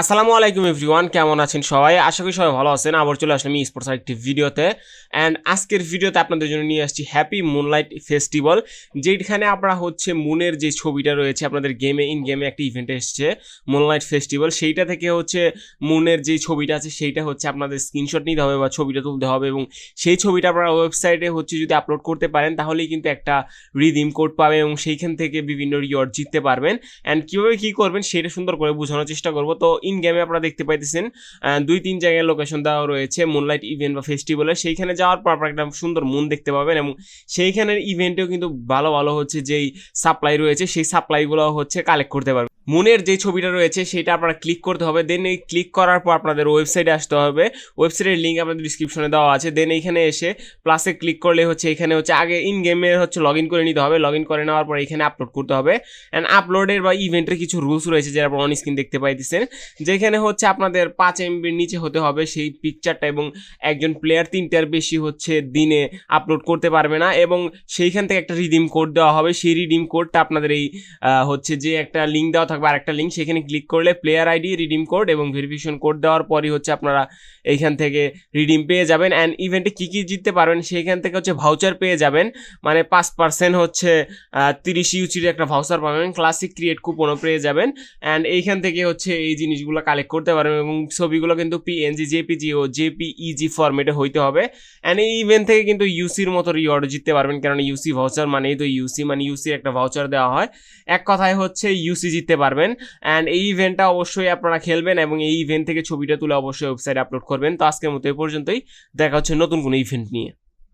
আসসালামু আলাইকুম এভরিওয়ান, কেমন আছেন সবাই? আশা করি সবাই ভালো আছেন। আবার চলে আসলাম স্পোর্টস একটি ভিডিওতে। অ্যান্ড আজকের ভিডিওতে আপনাদের জন্য নিয়ে আসছি হ্যাপি মুনলাইট ফেস্টিভ্যাল যেখানে আপনারা হচ্ছে মুনের যে ছবিটা রয়েছে, আপনাদের গেমে ইন গেমে একটা ইভেন্ট এসছে মুনলাইট ফেস্টিভ্যাল সেইটা থেকে হচ্ছে মুনের যে ছবিটা আছে, সেইটা হচ্ছে আপনাদের স্ক্রিনশট নিতে হবে বা ছবিটা তুলতে হবে এবং সেই ছবিটা আপনারা ওয়েবসাইটে হচ্ছে যদি আপলোড করতে পারেন, তাহলেই কিন্তু একটা রিডিম কোড পাবে এবং সেইখান থেকে বিভিন্ন রিওয়ার্ড জিততে পারবেন। অ্যান্ড কীভাবে কী করবেন, সেটা সুন্দর করে বোঝানোর চেষ্টা করব। তো ইন গেমে আপনারা দেখতে পাইতেছেন দুই, তিন জায়গায় লোকেশন দেওয়া রয়েছে মুনলাইট ইভেন্ট বা ফেস্টিভ্যালে সেইখানে যাওয়ার পর আপনারা একটা সুন্দর মুন দেখতে পাবেন এবং সেইখানের ইভেন্টেও কিন্তু ভালো ভালো হচ্ছে যেই সাপ্লাই রয়েছে, সেই সাপ্লাইগুলো হচ্ছে কালেক্ট করতে পারবেন। মুনের যে ছবিটা রয়েছে, সেটা আপনারা ক্লিক করতে হবে। দেন এই ক্লিক করার পর আপনাদের ওয়েবসাইটে আসতে হবে। ওয়েবসাইটের লিঙ্ক আপনাদের ডিসক্রিপশনে দেওয়া আছে। দেন এইখানে এসে প্লাসে ক্লিক করলে হচ্ছে এখানে হচ্ছে আগে ইন গেমের হচ্ছে লগ ইন করে নিতে হবে। লগ ইন করে নেওয়ার পর এখানে আপলোড করতে হবে। অ্যান্ড আপলোডের বা ইভেন্টের কিছু রুলস রয়েছে যেটা আপনারা অন স্ক্রিন দেখতে পাইতেছেন। যেখানে হচ্ছে আপনাদের পাঁচ এমবির নিচে হতে হবে সেই পিকচারটা এবং একজন প্লেয়ার তিনটার বেশি হচ্ছে দিনে আপলোড করতে পারবে না এবং সেইখান থেকে একটা রিডিম কোড দেওয়া হবে। সেই রিডিম কোডটা আপনাদের এই হচ্ছে যে একটা লিঙ্ক দেওয়া থাকবে। আর একটা লিঙ্ক সেখানে ক্লিক করলে প্লেয়ার আইডি রিডিম কোড এবং ভেরিফিকেশন কোড দেওয়ার পরই হচ্ছে আপনারা এইখান থেকে রিডিম পেয়ে যাবেন। অ্যান্ড ইভেন্টে কী কী জিততে পারবেন সেইখান থেকে হচ্ছে ভাউচার পেয়ে যাবেন। মানে পাঁচ পার্সেন্ট হচ্ছে তিরিশ ইউচির একটা ভাউচার পাবেন। ক্লাসিক ক্রিয়েট কুপনও পেয়ে যাবেন। অ্যান্ড এইখান থেকে হচ্ছে এই জিনিসগুলো কালেক্ট করতে পারবেন এবং ছবিগুলো কিন্তু পিএনজি জেপিজি ও জেপিইজি ফরম্যাটে হইতে হবে। অ্যান্ড এই ইভেন্ট থেকে কিন্তু ইউসির মতো রিওয়ার্ড জিততে পারবেন। কারণ ইউসি ভাউচার মানেই তো ইউসি মানে ইউসির একটা ভাউচার দেওয়া হয়। এক কথায় হচ্ছে ইউসি জিততে পারবেন। অ্যান্ড এই ইভেন্টটা অবশ্যই আপনারা খেলবেন এবং এই ইভেন্ট থেকে ছবিটা তুলে অবশ্যই ওয়েবসাইটে আপলোড করবেন। তো আজকের মতো এই পর্যন্তই। দেখা হচ্ছে নতুন কোনো ইভেন্ট নিয়ে।